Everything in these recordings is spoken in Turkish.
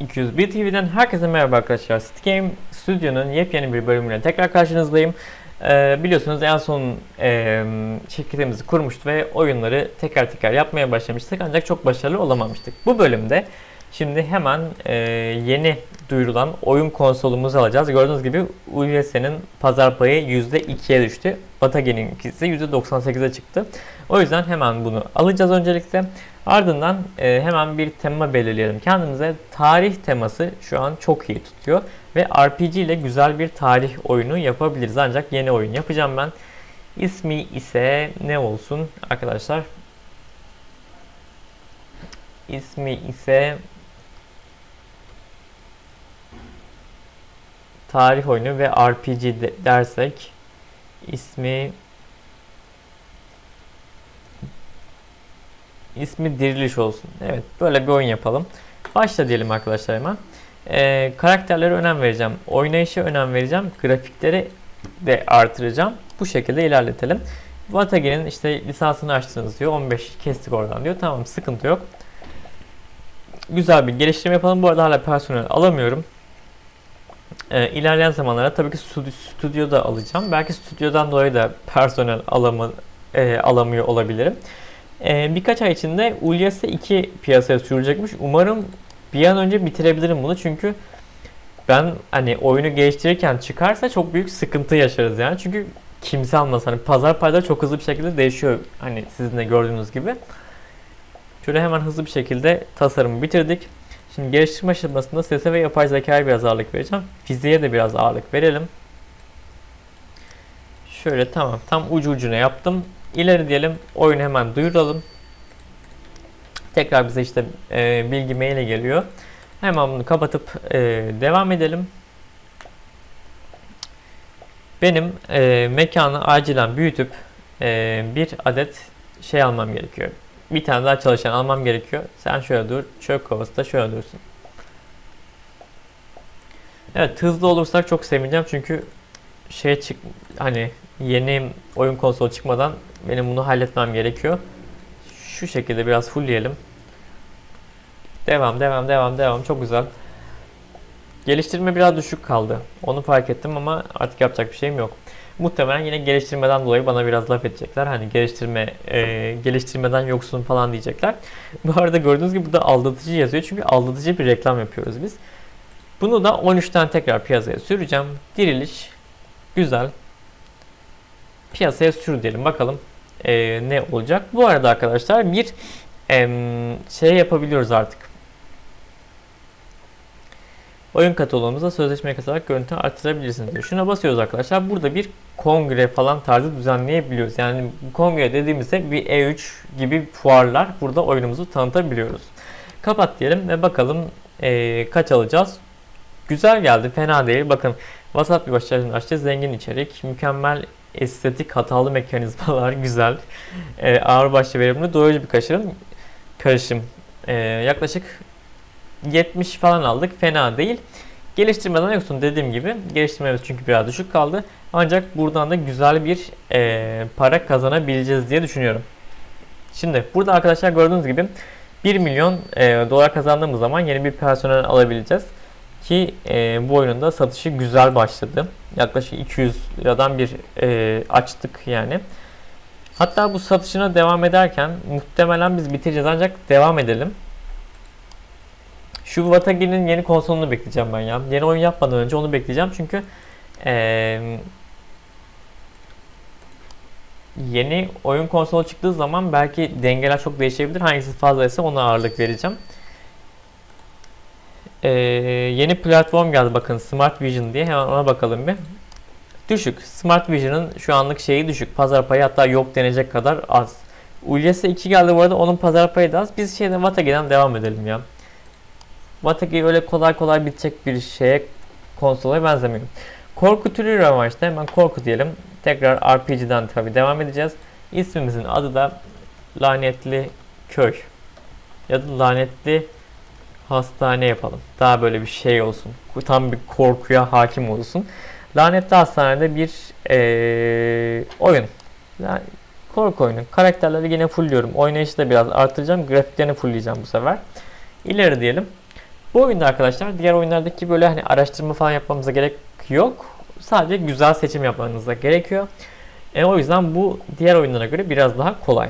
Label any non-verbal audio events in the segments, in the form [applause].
201 TV'den herkese merhaba arkadaşlar. City Game Studio'nun yepyeni bir bölümüyle tekrar karşınızdayım. Ee, biliyorsunuz en son e, şirketimizi kurmuştuk ve oyunları teker teker yapmaya başlamıştık ancak çok başarılı olamamıştık. Bu bölümde şimdi hemen e, yeni duyurulan oyun konsolumuzu alacağız. Gördüğünüz gibi UVS'nin pazar payı %2'ye düştü. Batagen'in ise %98'e çıktı. O yüzden hemen bunu alacağız öncelikle. Ardından e, hemen bir tema belirleyelim kendimize. Tarih teması şu an çok iyi tutuyor. Ve RPG ile güzel bir tarih oyunu yapabiliriz. Ancak yeni oyun yapacağım ben. İsmi ise ne olsun arkadaşlar? İsmi ise tarih oyunu ve RPG de- dersek ismi ismi Diriliş olsun. Evet böyle bir oyun yapalım. Başla diyelim arkadaşlar hemen. Ee, karakterlere önem vereceğim. Oynayışa önem vereceğim. Grafikleri de artıracağım. Bu şekilde ilerletelim. Vatage'nin işte lisansını açtınız diyor. 15 kestik oradan diyor. Tamam sıkıntı yok. Güzel bir geliştirme yapalım. Bu arada hala personel alamıyorum. Ee, ilerleyen zamanlarda tabii ki stüdyo, stüdyoda alacağım. Belki stüdyodan dolayı da personel alamı, e, alamıyor olabilirim. Ee, birkaç ay içinde Ulyase 2 piyasaya sürülecekmiş. Umarım bir an önce bitirebilirim bunu çünkü ben hani oyunu geliştirirken çıkarsa çok büyük sıkıntı yaşarız yani. Çünkü kimse almaz. Hani pazar payda çok hızlı bir şekilde değişiyor. Hani sizin de gördüğünüz gibi. Şöyle hemen hızlı bir şekilde tasarımı bitirdik. Şimdi geliştirme aşamasında sese ve yapay zekaya biraz ağırlık vereceğim. Fiziğe de biraz ağırlık verelim. Şöyle tamam. Tam ucu ucuna yaptım. İleri diyelim. Oyunu hemen duyuralım. Tekrar bize işte e, bilgi maile geliyor. Hemen bunu kapatıp e, devam edelim. Benim e, mekanı acilen büyütüp e, bir adet şey almam gerekiyor. Bir tane daha çalışan almam gerekiyor. Sen şöyle dur. Çöp kovası da şöyle dursun. Evet hızlı olursak çok sevineceğim çünkü şey çık hani yeni oyun konsolu çıkmadan benim bunu halletmem gerekiyor. Şu şekilde biraz fullleyelim. Devam, devam, devam, devam. Çok güzel. Geliştirme biraz düşük kaldı. Onu fark ettim ama artık yapacak bir şeyim yok. Muhtemelen yine geliştirmeden dolayı bana biraz laf edecekler. Hani geliştirme, e, geliştirmeden yoksun falan diyecekler. [laughs] Bu arada gördüğünüz gibi burada aldatıcı yazıyor. Çünkü aldatıcı bir reklam yapıyoruz biz. Bunu da 13'ten tekrar piyasaya süreceğim. Diriliş. Güzel. Piyasaya sür diyelim. Bakalım e, ne olacak. Bu arada arkadaşlar bir em, şey yapabiliyoruz artık. Oyun kataloğumuzda sözleşmeye katılarak görüntü artırabilirsiniz diyor. Şuna basıyoruz arkadaşlar. Burada bir kongre falan tarzı düzenleyebiliyoruz. Yani kongre dediğimizde bir E3 gibi fuarlar burada oyunumuzu tanıtabiliyoruz. Kapat diyelim ve bakalım e, kaç alacağız. Güzel geldi. Fena değil. Bakın WhatsApp bir başarılı açtı. Zengin içerik. Mükemmel estetik hatalı mekanizmalar. [laughs] Güzel. E, ağır başlı verimli. Doyurucu bir karışım. Karışım. E, yaklaşık 70 falan aldık. Fena değil. Geliştirmeden yoksun dediğim gibi. Geliştirmemiz çünkü biraz düşük kaldı. Ancak buradan da güzel bir e, para kazanabileceğiz diye düşünüyorum. Şimdi burada arkadaşlar gördüğünüz gibi 1 milyon e, dolar kazandığımız zaman yeni bir personel alabileceğiz. Ki e, bu oyunun satışı güzel başladı. Yaklaşık 200 liradan bir e, açtık yani. Hatta bu satışına devam ederken muhtemelen biz bitireceğiz ancak devam edelim. Şu Watagi'nin yeni konsolunu bekleyeceğim ben ya. Yeni oyun yapmadan önce onu bekleyeceğim çünkü eee, yeni oyun konsolu çıktığı zaman belki dengeler çok değişebilir. Hangisi fazlaysa ona ağırlık vereceğim. Eee, yeni platform geldi bakın Smart Vision diye hemen ona bakalım bir. Düşük. Smart Vision'ın şu anlık şeyi düşük. Pazar payı hatta yok denecek kadar az. Ulyase 2 geldi bu arada onun pazar payı da az. Biz şeyden Watagi'den devam edelim ya. Watagi öyle kolay kolay bitecek bir şeye konsola benzemiyor. Korku türü revanşta hemen korku diyelim. Tekrar RPG'den tabi devam edeceğiz. İsmimizin adı da lanetli köy. Ya da lanetli hastane yapalım. Daha böyle bir şey olsun. Tam bir korkuya hakim olsun. Lanetli hastanede bir eee, oyun. Yani korku oyunu. Karakterleri yine fullliyorum. Oynayışı da biraz artıracağım. Grafiklerini fullleyeceğim bu sefer. İleri diyelim. Bu oyunda arkadaşlar diğer oyunlardaki böyle hani araştırma falan yapmamıza gerek yok. Sadece güzel seçim yapmanıza gerekiyor. E, o yüzden bu diğer oyunlara göre biraz daha kolay.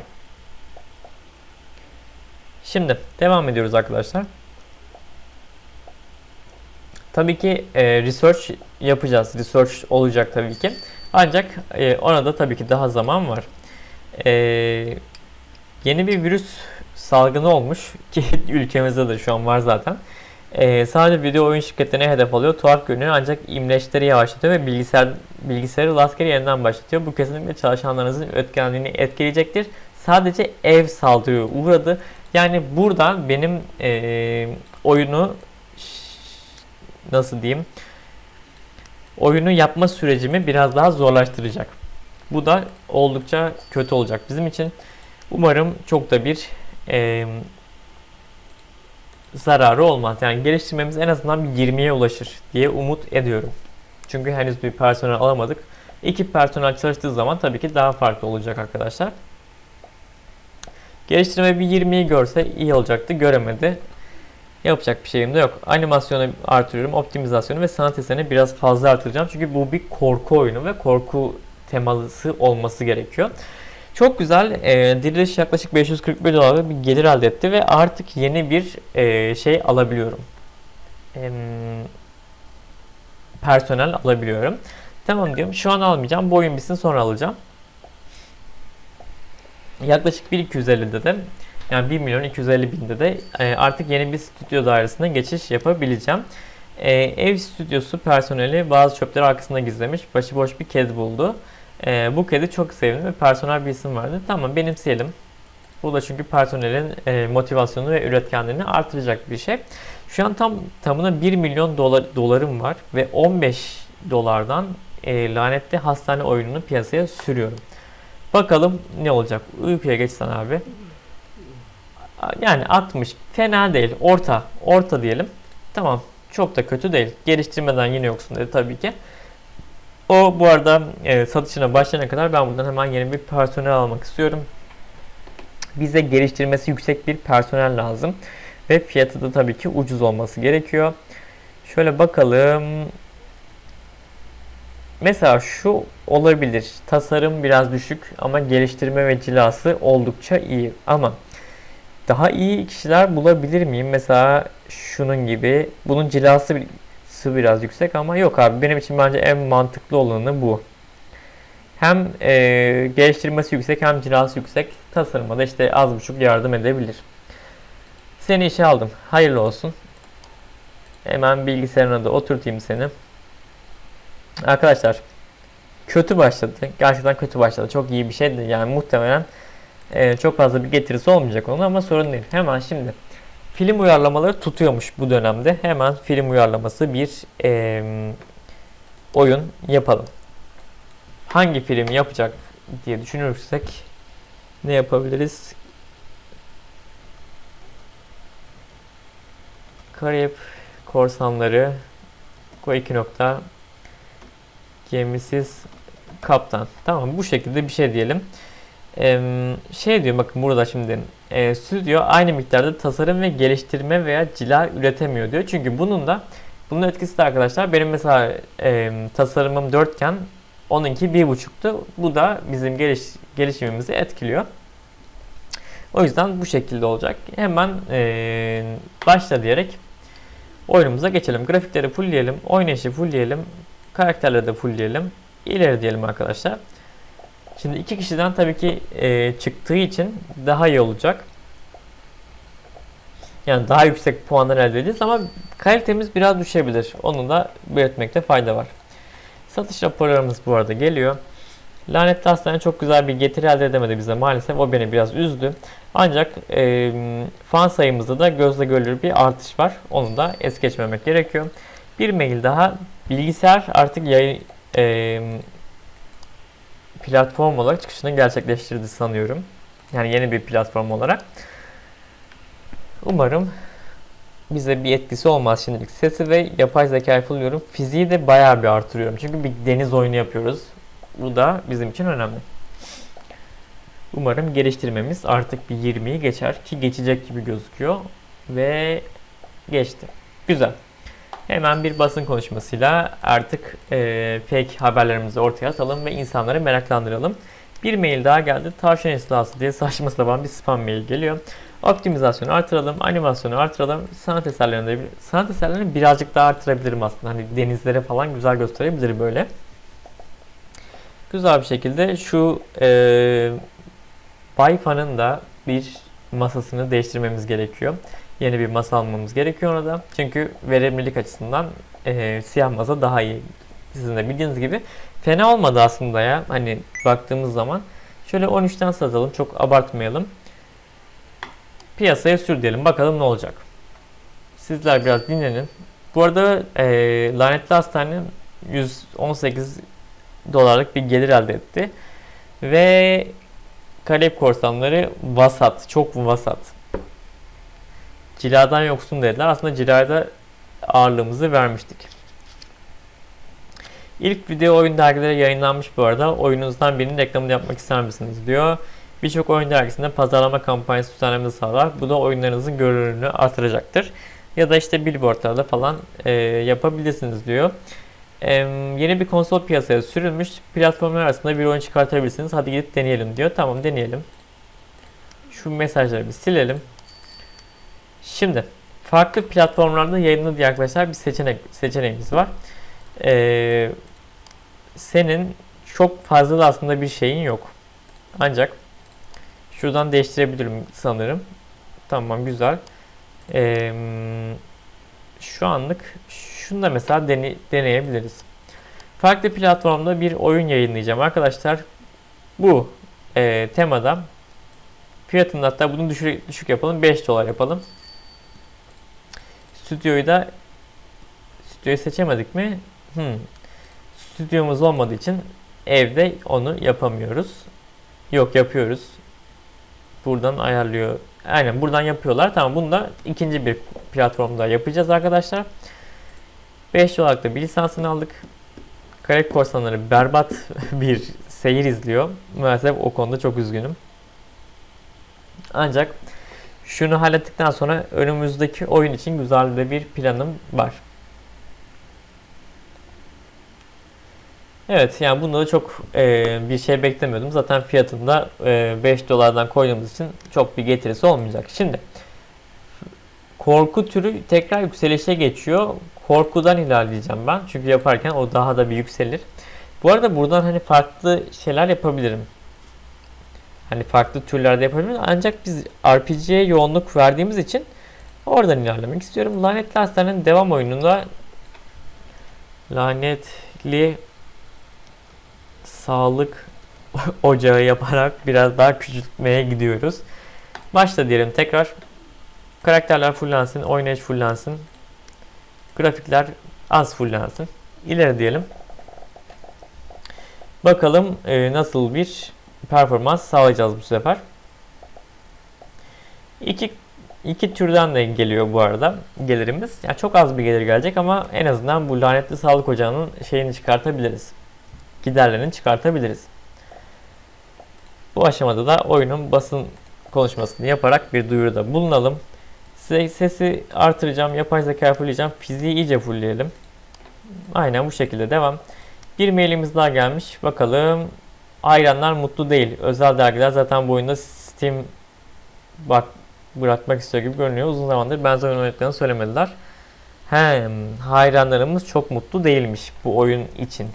Şimdi devam ediyoruz arkadaşlar. Tabii ki e, research yapacağız. Research olacak tabii ki. Ancak e, ona da tabii ki daha zaman var. E, yeni bir virüs salgını olmuş [laughs] ki ülkemizde de şu an var zaten. E, sadece video oyun şirketlerine hedef alıyor. Tuhaf görünüyor ancak imleçleri yavaşlatıyor ve bilgisayar bilgisayarı rastgele yeniden başlatıyor. Bu kesinlikle çalışanlarınızın üretkenliğini etkileyecektir. Sadece ev saldırıya uğradı. Yani buradan benim e, oyunu nasıl diyeyim oyunu yapma sürecimi biraz daha zorlaştıracak. Bu da oldukça kötü olacak bizim için. Umarım çok da bir e, zararı olmaz. Yani geliştirmemiz en azından bir 20'ye ulaşır diye umut ediyorum. Çünkü henüz bir personel alamadık. İki personel çalıştığı zaman tabii ki daha farklı olacak arkadaşlar. Geliştirme bir 20'yi görse iyi olacaktı. Göremedi. Yapacak bir şeyim de yok. Animasyonu artırıyorum. Optimizasyonu ve sanat eserini biraz fazla artıracağım. Çünkü bu bir korku oyunu ve korku temalısı olması gerekiyor. Çok güzel. E, diriliş yaklaşık 541 dolar bir gelir elde etti ve artık yeni bir e, şey alabiliyorum. E, personel alabiliyorum. Tamam diyorum. Şu an almayacağım. Bu oyun bitsin sonra alacağım. Yaklaşık 1.250'de de yani 1 milyon 250 binde de e, artık yeni bir stüdyo dairesine geçiş yapabileceğim. E, ev stüdyosu personeli bazı çöpleri arkasında gizlemiş. Başıboş bir kedi buldu. E, bu kedi çok sevimli ve personel bir isim vardı. Tamam benimseyelim. Bu da çünkü personelin e, motivasyonu ve üretkenliğini artıracak bir şey. Şu an tam tamına 1 milyon dolar, dolarım var ve 15 dolardan e, lanetli hastane oyununu piyasaya sürüyorum. Bakalım ne olacak. Uykuya geçsen abi. Yani 60 fena değil. Orta. Orta diyelim. Tamam. Çok da kötü değil. Geliştirmeden yine yoksun dedi tabii ki. O bu arada e, satışına başlayana kadar ben buradan hemen yeni bir personel almak istiyorum. Bize geliştirmesi yüksek bir personel lazım. Ve fiyatı da tabii ki ucuz olması gerekiyor. Şöyle bakalım. Mesela şu olabilir. Tasarım biraz düşük ama geliştirme ve cilası oldukça iyi. Ama daha iyi kişiler bulabilir miyim? Mesela şunun gibi. Bunun cilası biraz yüksek ama yok abi benim için bence en mantıklı olanı bu. Hem e, geliştirmesi yüksek hem cilası yüksek. Tasarıma da işte az buçuk yardım edebilir. Seni işe aldım. Hayırlı olsun. Hemen bilgisayarına da oturtayım seni. Arkadaşlar kötü başladı. Gerçekten kötü başladı. Çok iyi bir şeydi. Yani muhtemelen e, çok fazla bir getirisi olmayacak onun ama sorun değil. Hemen şimdi film uyarlamaları tutuyormuş bu dönemde. Hemen film uyarlaması bir e, oyun yapalım. Hangi film yapacak diye düşünürsek ne yapabiliriz? Karayip korsanları Ko2 nokta gemisiz kaptan. Tamam bu şekilde bir şey diyelim. Şey diyor bakın burada şimdi e, stüdyo aynı miktarda tasarım ve geliştirme veya cila üretemiyor diyor. Çünkü bunun da bunun etkisi de arkadaşlar benim mesela e, tasarımım 4 iken onunki 1.5'tu. Bu da bizim geliş, gelişimimizi etkiliyor. O yüzden bu şekilde olacak. Hemen e, başla diyerek oyunumuza geçelim. Grafikleri fullleyelim, oynayışı fullleyelim, karakterleri de fullleyelim. İleri diyelim arkadaşlar. Şimdi iki kişiden tabii ki e, çıktığı için daha iyi olacak. Yani daha yüksek puanlar elde edeceğiz ama kalitemiz biraz düşebilir. Onu da belirtmekte fayda var. Satış raporlarımız bu arada geliyor. Lanetli hastane çok güzel bir getiri elde edemedi bize maalesef. O beni biraz üzdü. Ancak e, fan sayımızda da gözle görülür bir artış var. Onu da es geçmemek gerekiyor. Bir mail daha. Bilgisayar artık yayın, e, platform olarak çıkışını gerçekleştirdi sanıyorum. Yani yeni bir platform olarak. Umarım bize bir etkisi olmaz şimdilik. Sesi ve yapay zekayı fulluyorum. Fiziği de bayağı bir artırıyorum. Çünkü bir deniz oyunu yapıyoruz. Bu da bizim için önemli. Umarım geliştirmemiz artık bir 20'yi geçer ki geçecek gibi gözüküyor. Ve geçti. Güzel. Hemen bir basın konuşmasıyla artık e, fake haberlerimizi ortaya atalım ve insanları meraklandıralım. Bir mail daha geldi. Tavşan istilası diye saçma sapan bir spam mail geliyor. Optimizasyonu artıralım, animasyonu artıralım. Sanat eserlerinde sanat eserlerini birazcık daha artırabilirim aslında. Hani denizlere falan güzel gösterebilir böyle. Güzel bir şekilde şu e, Wi-Fi'nin da bir masasını değiştirmemiz gerekiyor. Yeni bir masa almamız gerekiyor orada. Çünkü verimlilik açısından e, siyah masa daha iyi. Sizin de bildiğiniz gibi. Fena olmadı aslında ya. Hani baktığımız zaman. Şöyle 13'ten satalım. Çok abartmayalım. Piyasaya sür diyelim. Bakalım ne olacak. Sizler biraz dinlenin. Bu arada e, lanetli hastane 118 dolarlık bir gelir elde etti. Ve Kalep korsanları vasat. Çok vasat. Ciladan yoksun dediler. Aslında cilada ağırlığımızı vermiştik. İlk video oyun dergileri yayınlanmış bu arada. Oyununuzdan birinin reklamını yapmak ister misiniz diyor. Birçok oyun dergisinde pazarlama kampanyası düzenlemesi sağlar. Bu da oyunlarınızın görünürlüğünü artıracaktır. Ya da işte billboardlarda falan e, yapabilirsiniz diyor. E, yeni bir konsol piyasaya sürülmüş. Platformlar arasında bir oyun çıkartabilirsiniz. Hadi gidip deneyelim diyor. Tamam deneyelim. Şu mesajları bir silelim. Şimdi farklı platformlarda yayınlı diye arkadaşlar bir seçenek seçeneğimiz var. Ee, senin çok fazla da aslında bir şeyin yok. Ancak şuradan değiştirebilirim sanırım. Tamam güzel. Ee, şu anlık şunu da mesela dene, deneyebiliriz. Farklı platformda bir oyun yayınlayacağım arkadaşlar. Bu e, temada fiyatını hatta bunu düşük, düşük yapalım. 5 dolar yapalım. Stüdyoyu da stüdyoyu seçemedik mi? Hmm. Stüdyomuz olmadığı için evde onu yapamıyoruz. Yok yapıyoruz. Buradan ayarlıyor. Aynen buradan yapıyorlar. Tamam bunu da ikinci bir platformda yapacağız arkadaşlar. 5 dolarlık da bir lisansını aldık. Karek korsanları berbat [laughs] bir seyir izliyor. Maalesef o konuda çok üzgünüm. Ancak şunu hallettikten sonra önümüzdeki oyun için güzel de bir planım var. Evet yani bunda da çok e, bir şey beklemiyordum. Zaten fiyatında e, 5 dolardan koyduğumuz için çok bir getirisi olmayacak. Şimdi korku türü tekrar yükselişe geçiyor. Korkudan ilerleyeceğim ben. Çünkü yaparken o daha da bir yükselir. Bu arada buradan hani farklı şeyler yapabilirim. Hani farklı türlerde yapabilirim. Ancak biz RPG'ye yoğunluk verdiğimiz için oradan ilerlemek istiyorum. Lanetli Hastane'nin devam oyununda lanetli sağlık [laughs] ocağı yaparak biraz daha küçültmeye gidiyoruz. Başla diyelim tekrar. Karakterler fullansın, oynayış fullansın. Grafikler az fullansın. İleri diyelim. Bakalım e, nasıl bir performans sağlayacağız bu sefer. İki, iki türden de geliyor bu arada gelirimiz. Yani çok az bir gelir gelecek ama en azından bu lanetli sağlık ocağının şeyini çıkartabiliriz giderlerini çıkartabiliriz. Bu aşamada da oyunun basın konuşmasını yaparak bir duyuruda bulunalım. Size sesi artıracağım, yapay zeka fullleyeceğim, fiziği iyice fullleyelim. Aynen bu şekilde devam. Bir mailimiz daha gelmiş. Bakalım. Hayranlar mutlu değil. Özel dergiler zaten bu oyunda Steam bak bırakmak istiyor gibi görünüyor. Uzun zamandır benzer oynadıklarını söylemediler. Hem hayranlarımız çok mutlu değilmiş bu oyun için.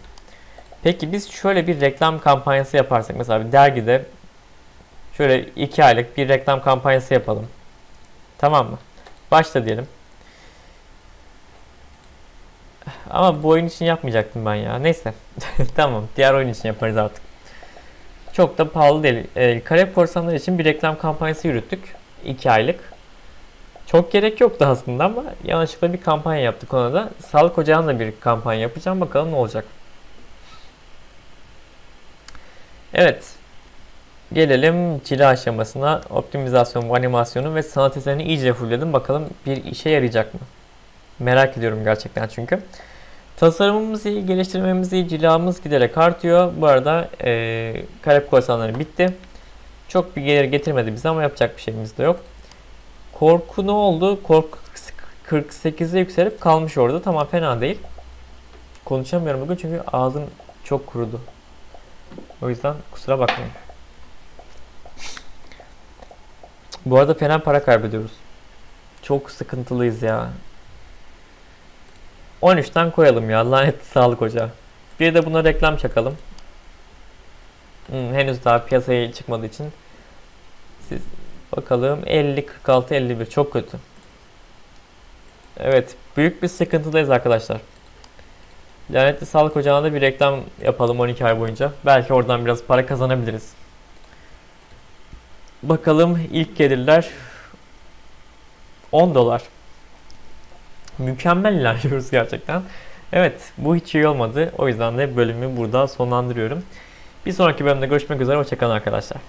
Peki biz şöyle bir reklam kampanyası yaparsak mesela bir dergide şöyle 2 aylık bir reklam kampanyası yapalım. Tamam mı? Başla diyelim. Ama bu oyun için yapmayacaktım ben ya. Neyse. [laughs] tamam. Diğer oyun için yaparız artık. Çok da pahalı değil. E, Kare korsanlar için bir reklam kampanyası yürüttük. 2 aylık. Çok gerek yoktu aslında ama yanlışlıkla bir kampanya yaptık ona da. Sağlık ocağında bir kampanya yapacağım. Bakalım ne olacak. Evet. Gelelim cila aşamasına. Optimizasyon, animasyonu ve sanat eserini iyice fullledim. Bakalım bir işe yarayacak mı? Merak ediyorum gerçekten çünkü. Tasarımımız iyi, geliştirmemiz iyi, cilamız giderek artıyor. Bu arada e, kalep korsanları bitti. Çok bir gelir getirmedi bize ama yapacak bir şeyimiz de yok. Korku ne oldu? Korku 48'e yükselip kalmış orada. Tamam fena değil. Konuşamıyorum bugün çünkü ağzım çok kurudu. O yüzden kusura bakmayın. Bu arada fena para kaybediyoruz. Çok sıkıntılıyız ya. 13'ten koyalım ya. Lanetli [laughs] sağlık ocağı. Bir de buna reklam çakalım. Hmm, henüz daha piyasaya çıkmadığı için. Siz bakalım 50, 46, 51 çok kötü. Evet büyük bir sıkıntıdayız arkadaşlar. Lanetli sağlık ocağına bir reklam yapalım 12 ay boyunca. Belki oradan biraz para kazanabiliriz. Bakalım ilk gelirler 10 dolar. Mükemmel ilerliyoruz gerçekten. Evet bu hiç iyi olmadı. O yüzden de bölümü burada sonlandırıyorum. Bir sonraki bölümde görüşmek üzere. Hoşçakalın arkadaşlar.